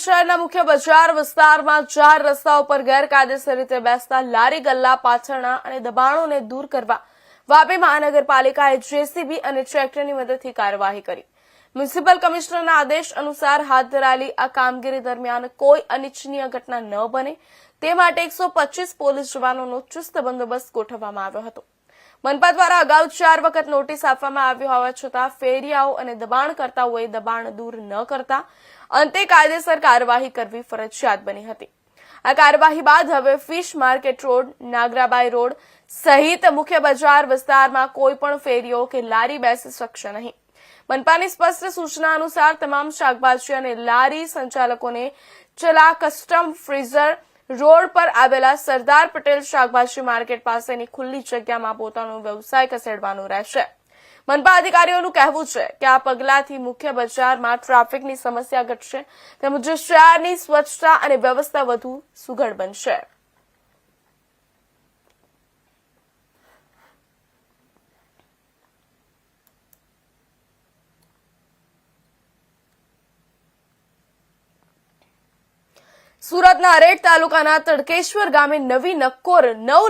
શહેરના મુખ્ય બજાર વિસ્તારમાં ચાર રસ્તાઓ પર ગેરકાયદેસર રીતે બેસતા લારી ગલ્લા પાછળના અને દબાણોને દૂર કરવા વાપી મહાનગરપાલિકાએ જેસીબી અને ટ્રેક્ટરની મદદથી કાર્યવાહી કરી. મ્યુનિસિપલ કમિશનરના આદેશ અનુસાર હાથ ધરાયેલી આ કામગીરી દરમિયાન કોઈ અનિચ્છનીય ઘટના ન બને. તે માટે એકસો પોલીસ જવાનોનો ચુસ્ત બંદોબસ્ત ગોઠવવામાં આવ્યો હતો. મનપા દ્વારા અગાઉ ચાર વખત નોટિસ આપવામાં આવી હોવા છતાં ફેરિયાઓ અને દબાણકર્તાઓએ દબાણ દૂર ન કરતા અંતે કાયદેસર કાર્યવાહી કરવી ફરજિયાત બની હતી. આ કાર્યવાહી બાદ હવે fish market road, Nagarabai road સહિત મુખ્ય બજાર વિસ્તારમાં કોઈ પણ ફેરીઓ કે લારી બેસી શકશે નહીં. મનપાની સ્પષ્ટ સૂચના અનુસાર તમામ શાકભાજી અને લારી સંચાલકોને ચલા કસ્ટમ ફ્રીઝર રોડ પર આવેલા સરદાર પટેલ શાકભાજી માર્કેટ પાસેની ખુલ્લી જગ્યામાં પોતાનો વ્યવસાય ખસેડવાનો રહેશે. મનપા અધિકારીઓનું કહેવું છે કે આ પગલાથી મુખ્ય બજારમાં ટ્રાફિકની સમસ્યા ઘટશે, તેમજ શહેરની સ્વચ્છતા અને વ્યવસ્થા વધુ સુઘડ બનશે. સુરતના અરેડ તાલુકાના તડકેશ્વર ગામે નવી નક્કોર નવ